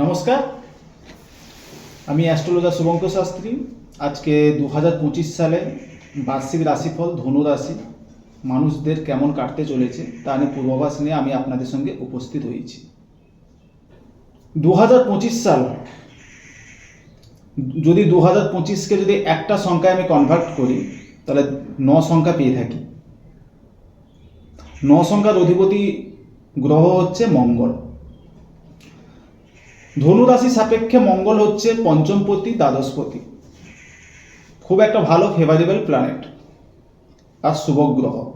নমস্কার। আমি অ্যাস্ট্রোলজার শুভঙ্কর শাস্ত্রী। আজকে দু হাজার পঁচিশ সালে বার্ষিক রাশিফল, ধনু রাশি, মানুষদের কেমন কাটতে চলেছে তা নিয়ে পূর্বাভাস নিয়ে আমি আপনাদের সঙ্গে উপস্থিত হয়েছি। দু হাজার পঁচিশ সাল, যদি দু হাজার পঁচিশকে যদি একটা সংখ্যায় আমি কনভার্ট করি, তাহলে ন সংখ্যা পেয়ে থাকি। ন সংখ্যার অধিপতি গ্রহ হচ্ছে মঙ্গল। ধনু রাশি সাপেক্ষে মঙ্গল হচ্ছে পঞ্চমপতি, দ্বাদশপতি। খুব একটা ভালো ফেভারেবল প্ল্যানেট আর শুভ গ্রহ।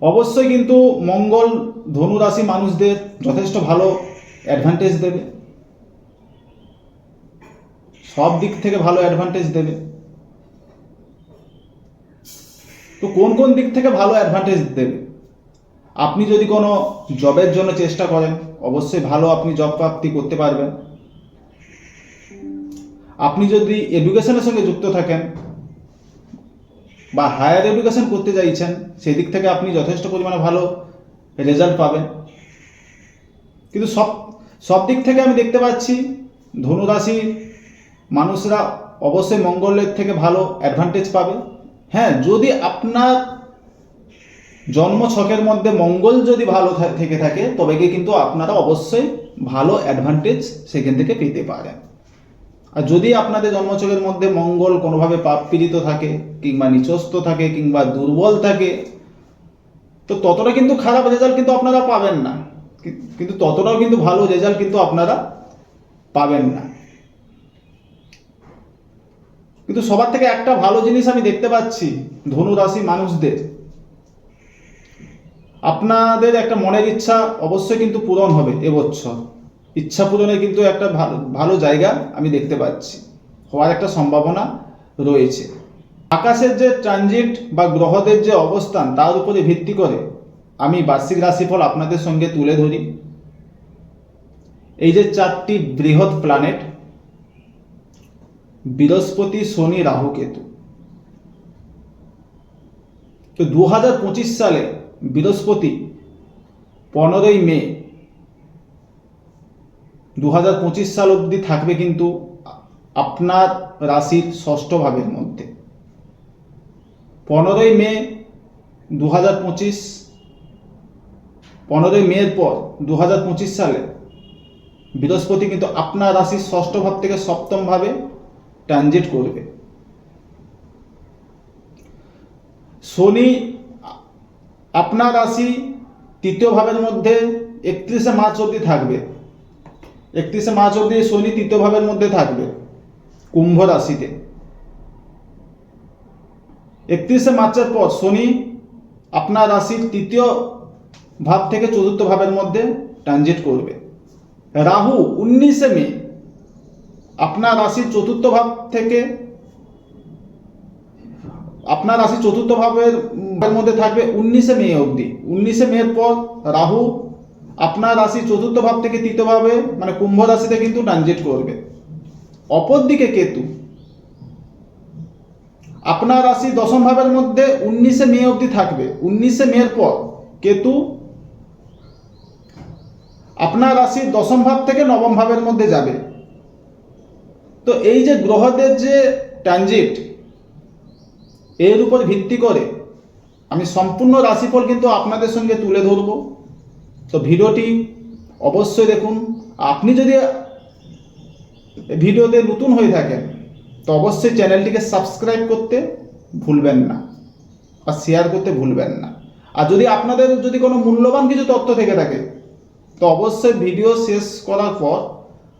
অবশ্যই কিন্তু মঙ্গল ধনু রাশি মানুষদের যথেষ্ট ভালো অ্যাডভান্টেজ দেবে। সব দিক থেকে ভালো অ্যাডভান্টেজ দেবে। তো কোন কোন দিক থেকে ভালো অ্যাডভান্টেজ দেবে? আপনি যদি কোনো জবের জন্য চেষ্টা করেন অবশ্যই ভালো আপনি জব প্রাপ্তি করতে পারবেন। আপনি যদি এডুকেশনের সঙ্গে যুক্ত থাকেন বা হায়ার এডুকেশন করতে চাইছেন সেই দিক থেকে আপনি যথেষ্ট পরিমাণে ভালো রেজাল্ট পাবেন। কিন্তু সব সব দিক থেকে আমি দেখতে পাচ্ছি ধনুরাশি মানুষরা অবশ্যই মঙ্গলের থেকে ভালো অ্যাডভান্টেজ পাবে। হ্যাঁ যদি আপনার জন্ম ছকের মধ্যে মঙ্গল যদি ভালো থেকে থাকে, তবে গিয়ে কিন্তু আপনারা অবশ্যই ভালো অ্যাডভান্টেজ সেখান থেকে পেতে পারেন। আর যদি আপনাদের জন্মছকের মধ্যে মঙ্গল কোনোভাবে পাপ পীড়িত থাকে, কিংবা নিচস্ত থাকে, কিংবা দুর্বল থাকে, তো ততটা কিন্তু খারাপ রেজাল্ট কিন্তু আপনারা পাবেন না। কিন্তু ততটাও কিন্তু ভালো রেজাল্ট কিন্তু আপনারা পাবেন না। কিন্তু সবার থেকে একটা ভালো জিনিস আমি দেখতে পাচ্ছি ধনু রাশি মানুষদের। আপনাদের একটা মনের ইচ্ছা অবশ্যই কিন্তু পূরণ হবে এবছর। ইচ্ছা পূরণের কিন্তু একটা ভালো ভালো জায়গা আমি দেখতে পাচ্ছি। হওয়ার একটা সম্ভাবনা রয়েছে। আকাশের যে ট্রানজিট বা গ্রহদের যে অবস্থান, তার উপরে ভিত্তি করে আমি বার্ষিক রাশিফল আপনাদের সঙ্গে তুলে ধরি। এই যে চারটি বৃহৎ প্ল্যানেট বৃহস্পতি, শনি, রাহু, কেতু। তো দু হাজার পঁচিশ সালে বৃহস্পতি পনেরোই মে দু হাজার পঁচিশ সাল অবধি থাকবে কিন্তু আপনার রাশির ষষ্ঠ ভাবের মধ্যে। পনেরোই মে দু হাজার পঁচিশ, পনেরোই মের পর দু হাজার পঁচিশ সালে বৃহস্পতি কিন্তু আপনার রাশির ষষ্ঠ ভাব থেকে সপ্তম ভাবে ট্রানজিট করবে। শনি আপনার রাশি তৃতীয় ভাবের মধ্যে একত্রিশে মার্চ অবধি থাকবে। একত্রিশে মার্চ অবধি শনি তৃতীয় ভাবের মধ্যে থাকবে, কুম্ভ রাশিতে। একত্রিশে মার্চের পর শনি আপনার রাশির তৃতীয় ভাব থেকে চতুর্থ ভাবের মধ্যে ট্রানজিট করবে। রাহু উনিশে মে আপনার রাশির চতুর্থ ভাব থেকে আপনার রাশি চতুর্থ ভাবের মধ্যে থাকবে উনিশে মে অবধি। উনিশে মের পর রাহু আপনার রাশি চতুর্থ ভাব থেকে তৃতীয় ভাবে মানে কুম্ভ রাশিতে কিন্তু ট্রানজিট করবে। অপরদিকে কেতু, আপনার রাশি দশম ভাবের মধ্যে উনিশে মে অবধি থাকবে। উনিশে মের পর কেতু, আপনার রাশির দশম ভাব থেকে নবম ভাবের মধ্যে যাবে। তো এই যে গ্রহদের যে ট্রানজিট এর উপর ভিত্তি করে আমি সম্পূর্ণ রাশিফল কিন্তু আপনাদের সঙ্গে তুলে ধরব। তো ভিডিওটি অবশ্যই দেখুন। আপনি যদি ভিডিওতে নতুন হয়ে থাকেন, তো অবশ্যই চ্যানেলটিকে সাবস্ক্রাইব করতে ভুলবেন না আর শেয়ার করতে ভুলবেন না। আর যদি আপনাদের যদি কোনো মূল্যবান কিছু তথ্য থেকে থাকে, তো অবশ্যই ভিডিও শেষ করার পর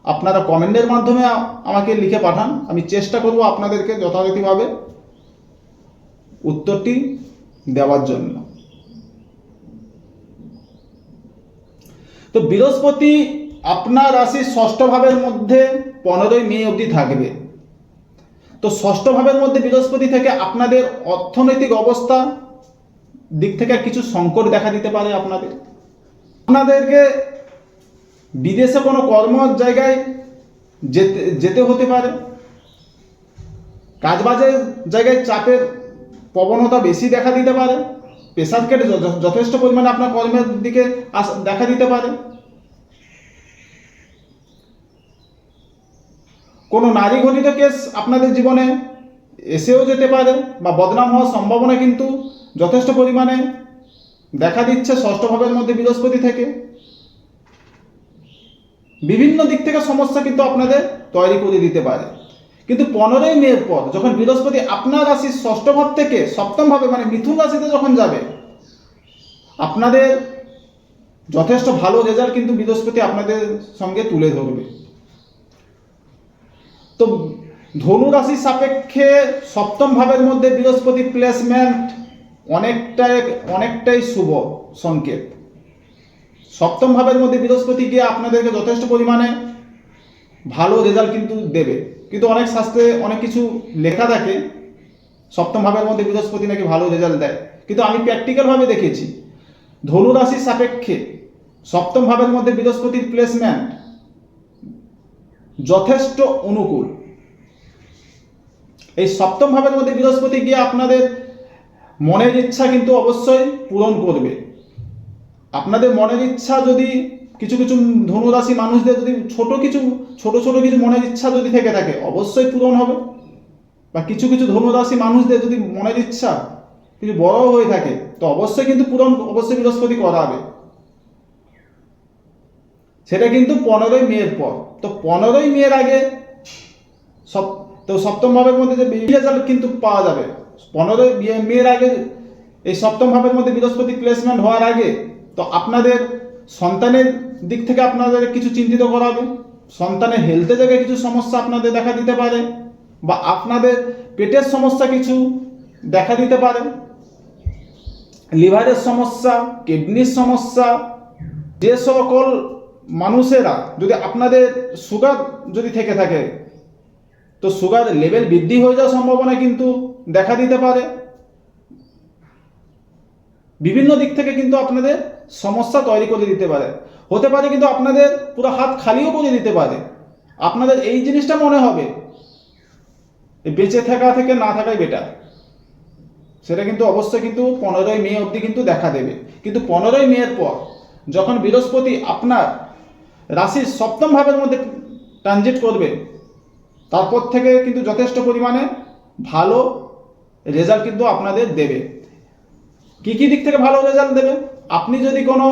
আপনারা কমেন্টের মাধ্যমে আমাকে লিখে পাঠান। আমি চেষ্টা করব আপনাদেরকে যথাযথভাবে উত্তরটি দেওয়ার জন্য। তো বৃহস্পতি আপনার রাশির ষষ্ঠ ভাবের মধ্যে পনেরোই মে অবধি থাকবে। তো ষষ্ঠ ভাবের মধ্যে বৃহস্পতি থেকে আপনাদের অর্থনৈতিক অবস্থা দিক থেকে কিছু সংকট দেখা দিতে পারে আপনাদের। আপনাদেরকে বিদেশে কোনো কর্ম জায়গায় যেতে যেতে হতে পারে। কাজবাজের জায়গায় চাপের প্রবণতা বেশি দেখা দিতে পারে। প্রেশার কেটে যথেষ্ট পরিমাণে আপনার কর্মের দিকে দেখা দিতে পারে। কোনো নারী ঘটিত কেস আপনাদের জীবনে এসেও যেতে পারে বা বদনাম হওয়ার সম্ভাবনা কিন্তু যথেষ্ট পরিমাণে দেখা দিচ্ছে ষষ্ঠ ভাবের মধ্যে বৃহস্পতি থেকে। বিভিন্ন দিক থেকে সমস্যা কিন্তু আপনাদের তৈরি করে দিতে পারে। কিন্তু পনেরোই মের পর যখন বৃহস্পতি আপনার রাশির ষষ্ঠ ভাব থেকে সপ্তম ভাবে মানে মিথুন রাশিতে যখন যাবে, আপনাদের যথেষ্ট ভালো রেজাল্ট কিন্তু বৃহস্পতি আপনাদের সঙ্গে তুলে ধরবে। তো ধনু রাশির সাপেক্ষে সপ্তম ভাবের মধ্যে বৃহস্পতি প্লেসমেন্ট অনেকটাই অনেকটাই শুভ সংকেত। সপ্তম ভাবের মধ্যে বৃহস্পতি গিয়ে আপনাদেরকে যথেষ্ট পরিমাণে ভালো রেজাল্ট কিন্তু দেবে। কিন্তু অনেক শাস্ত্রে অনেক কিছু লেখা থাকে। সপ্তম ভাবের মধ্যে বৃহস্পতি নাকি ভালো রেজাল্ট দেয়। কিন্তু আমি প্র্যাকটিক্যালভাবে দেখেছি ধনু রাশির সাপেক্ষে সপ্তম ভাবের মধ্যে বৃহস্পতির প্লেসমেন্ট যথেষ্ট অনুকূল। এই সপ্তম ভাবের মধ্যে বৃহস্পতি গিয়ে আপনাদের মনের ইচ্ছা কিন্তু অবশ্যই পূরণ করবে। আপনাদের মনের ইচ্ছা যদি কিছু কিছু ধনুরাশি মানুষদের যদি ছোট কিছু, ছোট ছোট কিছু মনের ইচ্ছা যদি থেকে থাকে, অবশ্যই পূরণ হবে। বা কিছু কিছু ধনুরাশি মানুষদের যদি মনের ইচ্ছা কিছু বড় হয়ে থাকে, তো অবশ্যই কিন্তু পূরণ, অবশ্যই বৃহস্পতি করাবে। সেটা কিন্তু পনেরোই মেয়ের পর। তো পনেরোই মেয়ের আগে সব তো সপ্তম ভাবের মধ্যে যে রেজাল্ট কিন্তু পাওয়া যাবে। পনেরোই মেয়ের আগে এই সপ্তম ভাবের মধ্যে বৃহস্পতি প্লেসমেন্ট হওয়ার আগে, তো আপনাদের সন্তানের দিক থেকে আপনাদের কিছু চিন্তিত করাবে সন্তানের হেলথের জায়গায় কিছু সমস্যা আপনাদের দেখা দিতে পারে বা আপনাদের পেটের সমস্যা কিছু দেখা দিতে পারে। লিভারের সমস্যা, কিডনির সমস্যা, যে সকল মানুষেরা যদি আপনাদের সুগার যদি থেকে থাকে, তো সুগার লেভেল বৃদ্ধি হয়ে যাওয়ার সম্ভাবনা কিন্তু দেখা দিতে পারে। বিভিন্ন দিক থেকে কিন্তু আপনাদের সমস্যা তৈরি করে দিতে পারে। হতে পারে কিন্তু আপনাদের পুরো হাত খালিও করে দিতে পারে। আপনাদের এই জিনিসটা মনে হবে। বেঁচে থাকা থেকে না থাকাই বেটার সেটা কিন্তু অবশ্যই কিন্তু পনেরোই মে অবধি কিন্তু দেখা দেবে। কিন্তু পনেরোই মেয়ের পর যখন বৃহস্পতি আপনার রাশির সপ্তম ভাবের মধ্যে ট্রানজিট করবে, তারপর থেকে কিন্তু যথেষ্ট পরিমাণে ভালো রেজাল্ট কিন্তু আপনাদের দেবে। কি কি দিক থেকে ভালো রেজাল্ট দেবে? আপনি যদি কোনো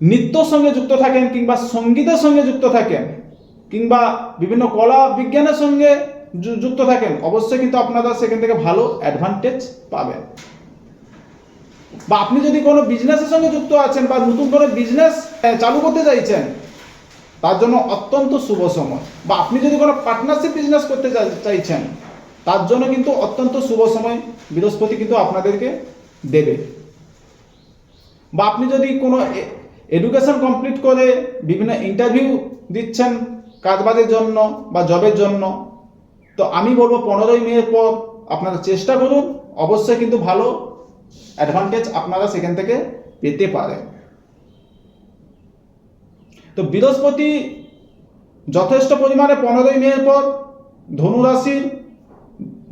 নৃত্যর সঙ্গে যুক্ত থাকেন কিংবা সঙ্গীতের সঙ্গে যুক্ত থাকেন কিংবা বিভিন্ন কলা বিজ্ঞানের সঙ্গে যুক্ত থাকেন, অবশ্যই কিন্তু আপনারা সেখান থেকে ভালো অ্যাডভান্টেজ পাবেন। বা আপনি যদি কোনো বিজনেসের সঙ্গে যুক্ত আছেন বা নতুন কোনো বিজনেস চালু করতে চাইছেন, তার জন্য অত্যন্ত শুভ সময়। বা আপনি যদি কোনো পার্টনারশিপ বিজনেস করতে চাইছেন, তার জন্য কিন্তু অত্যন্ত শুভ সময় বৃহস্পতি কিন্তু আপনাদেরকে দেবে। বা আপনি যদি কোনো এডুকেশন কমপ্লিট করে বিভিন্ন ইন্টারভিউ দিচ্ছেন কাজবাজের জন্য বা জবের জন্য। তো আমি বলব পনেরোই মেয়ের পর আপনারা চেষ্টা করুন, অবশ্যই কিন্তু ভালো অ্যাডভান্টেজ আপনারা সেখান থেকে পেতে পারেন। তো বৃহস্পতি যথেষ্ট পরিমাণে পনেরোই মেয়ের পর ধনুরাশির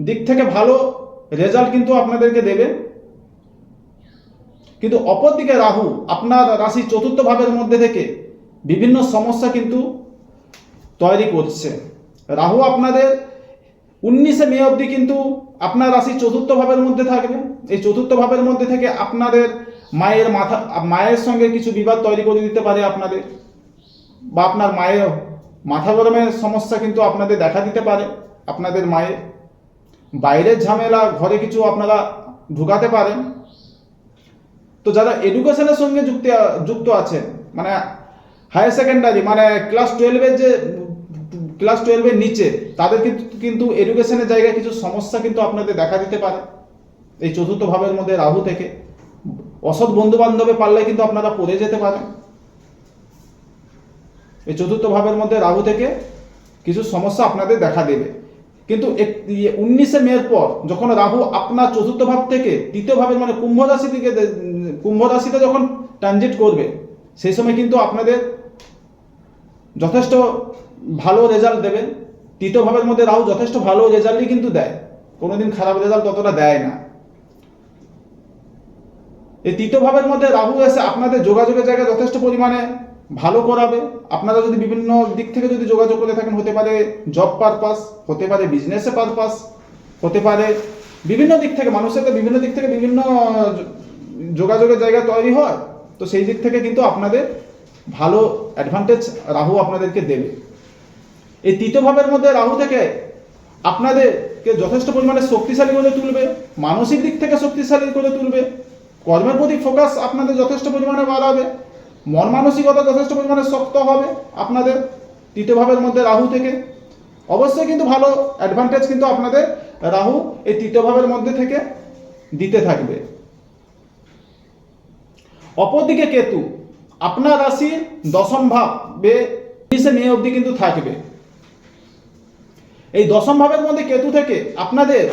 দিক থেকে ভালো রেজাল্ট কিন্তু আপনাদেরকে দেবে। কিন্তু অপরদিকে রাহু আপনার রাশি চতুর্থ ভাবের মধ্যে থেকে বিভিন্ন সমস্যা কিন্তু তৈরি করছে। রাহু আপনাদের উনিশে মে অবধি কিন্তু আপনার রাশি চতুর্থ ভাবের মধ্যে থাকবে। এই চতুর্থ ভাবের মধ্যে থেকে আপনাদের মায়ের মাথা, মায়ের সঙ্গে কিছু বিবাদ তৈরি করে দিতে পারে আপনাদের বা আপনার মায়ের মাথা গরমের সমস্যা কিন্তু আপনাদের দেখা দিতে পারে। আপনাদের মায়ের বাইরের ঝামেলা, ঘরে কিছু আপনারা ঢুকাতে পারেন। তো যারা এডুকেশনের সঙ্গে যুক্ত যুক্ত আছেন মানে হায়ার সেকেন্ডারি মানে ক্লাস টুয়েলভের যে ক্লাস টুয়েলভের নিচে, তাদের কিন্তু কিন্তু এডুকেশনের জায়গায় কিছু সমস্যা কিন্তু আপনাদের দেখা দিতে পারে। এই চতুর্থ ভাবের মধ্যে রাহু থেকে। অসৎ বন্ধু বান্ধবে পারলে কিন্তু আপনারা পড়ে যেতে পারেন। এই চতুর্থ ভাবের মধ্যে রাহু থেকে কিছু সমস্যা আপনাদের দেখা দেবে। কিন্তু উনিশে মের পর যখন রাহু আপনার চতুর্থ ভাব থেকে তৃতীয় ভাবের মানে কুম্ভ রাশি থেকে কুম্ভ রাশিতে যখন ট্রানজিট করবে, সেই সময় কিন্তু আপনাদের যথেষ্ট ভালো রেজাল্ট দেবে। তৃতীয় ভাবের মধ্যে রাহু যথেষ্ট ভালো রেজাল্টই কিন্তু দেয়। কোনোদিন খারাপ রেজাল্ট ততটা দেয় না। এই তৃতীয় ভাবের মধ্যে রাহু এসে আপনাদের যোগাযোগের জায়গায় যথেষ্ট পরিমাণে ভালো করাবে। আপনারা যদি বিভিন্ন দিক থেকে যদি যোগাযোগ করে থাকেন, হতে পারে জব পারপাস হতে পারে বিজনেসে পারপাস হতে পারে বিভিন্ন দিক থেকে, মানুষের বিভিন্ন দিক থেকে বিভিন্ন যোগাযোগের জায়গা তৈরি হয়, তো সেই দিক থেকে কিন্তু আপনাদের ভালো অ্যাডভান্টেজ রাহু আপনাদেরকে দেবে। এই তৃতীয় ভাবের মধ্যে রাহু থেকে আপনাদেরকে যথেষ্ট পরিমাণে শক্তিশালী করে তুলবে, মানসিক দিক থেকে শক্তিশালী করে তুলবে, কর্মের প্রতি ফোকাস আপনাদের যথেষ্ট পরিমাণে বাড়াবে, মন মানসিকতা যথেষ্ট পরিমাণে শক্ত হবে আপনাদের তৃতীয় ভাবের মধ্যে রাহু থেকে। অবশ্যই কিন্তু ভালো অ্যাডভান্টেজ কিন্তু আপনাদের রাহু এই তৃতীয় ভাবের মধ্যে থেকে দিতে থাকবে। অপরদিকে কেতু, আপনার রাশির দশম ভাবে বিশে মে অবধি কিন্তু থাকবে। এই দশম ভাবের মধ্যে কেতু থেকে আপনাদের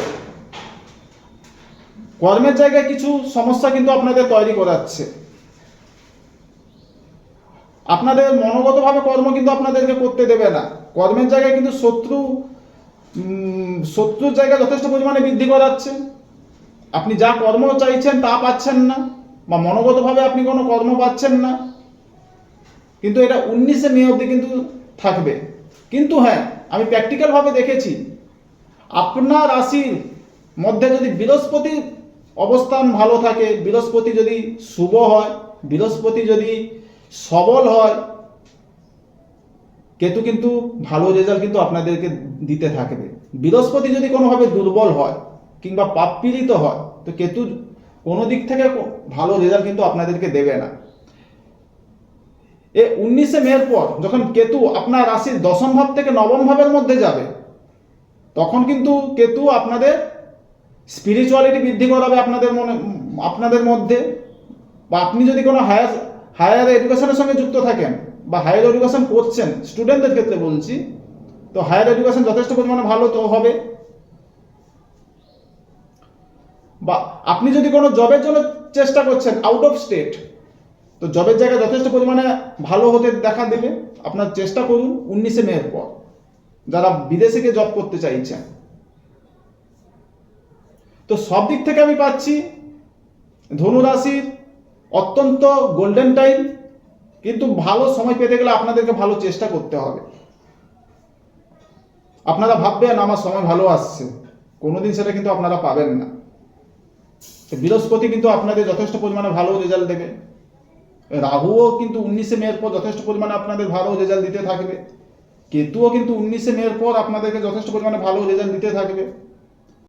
কর্মের জায়গায় কিছু সমস্যা কিন্তু আপনাদের তৈরি করাচ্ছে। আপনাদের মনোগতভাবে কর্ম কিন্তু আপনাদেরকে করতে দেবে না। কর্মের জায়গায় কিন্তু শত্রু শত্রুর জায়গা যথেষ্ট পরিমাণে বৃদ্ধি করাচ্ছে। আপনি যা কর্ম চাইছেন তা পাচ্ছেন না। বা মনোগতভাবে আপনি কোনো কর্ম পাচ্ছেন না। কিন্তু এটা উনিশে মে অবধি কিন্তু থাকবে। কিন্তু হ্যাঁ আমি প্র্যাকটিক্যালভাবে দেখেছি, আপনার রাশির মধ্যে যদি বৃহস্পতির অবস্থান ভালো থাকে, বৃহস্পতি যদি শুভ হয়, বৃহস্পতি যদি সবল হয়, কেতু কিন্তু ভালো রেজাল্ট কিন্তু আপনাদেরকে দিতে থাকবে। বৃহস্পতি যদি কোনোভাবে দুর্বল হয় কিংবা পাপ পীড়িত হয়, তো কেতু কোনো দিক থেকে ভালো রেজাল্ট কিন্তু আপনাদেরকে দেবে না। এ উনিশে মের পর যখন কেতু আপনার রাশির দশম ভাব থেকে নবম ভাবের মধ্যে যাবে, তখন কিন্তু কেতু আপনাদের স্পিরিচুয়ালিটি বৃদ্ধি করাবে আপনাদের মনে, আপনাদের মধ্যে। বা আপনি যদি কোনো হায়ার হায়ার এডুকেশনের সঙ্গে যুক্ত থাকেন বা হায়ার এডুকেশন করছেন স্টুডেন্টদের ক্ষেত্রে বলছি, তো হায়ার এডুকেশন যথেষ্ট পরিমাণে ভালো তো হবে। বা আপনি যদি কোনো জবের জন্য চেষ্টা করছেন আউট অফ স্টেট তো জবের জায়গায় যথেষ্ট পরিমাণে ভালো হতে দেখা দেবে আপনার চেষ্টা করুন উনিশে মের পর, যারা বিদেশে গিয়ে জব করতে চাইছেন। তো সব দিক থেকে আমি পাচ্ছি ধনু রাশির অত্যন্ত গোল্ডেন টাইম কিন্তু ভালো সময় পেতে গেলে আপনাদেরকে ভালো চেষ্টা করতে হবে। আপনারা ভাববেন, আমার সময় ভালো আসছে। কোনোদিন সেটা কিন্তু আপনারা পাবেন না। বৃহস্পতি কিন্তু আপনাদের যথেষ্ট পরিমাণে ভালো রেজাল্ট দেবে। রাহুও কিন্তু উনিশে মেয়ের পর যথেষ্ট পরিমাণে আপনাদের ভালো রেজাল্ট দিতে থাকবে। কেতুও কিন্তু উনিশে মেয়ের পর আপনাদেরকে যথেষ্ট পরিমাণে ভালো রেজাল্ট দিতে থাকবে।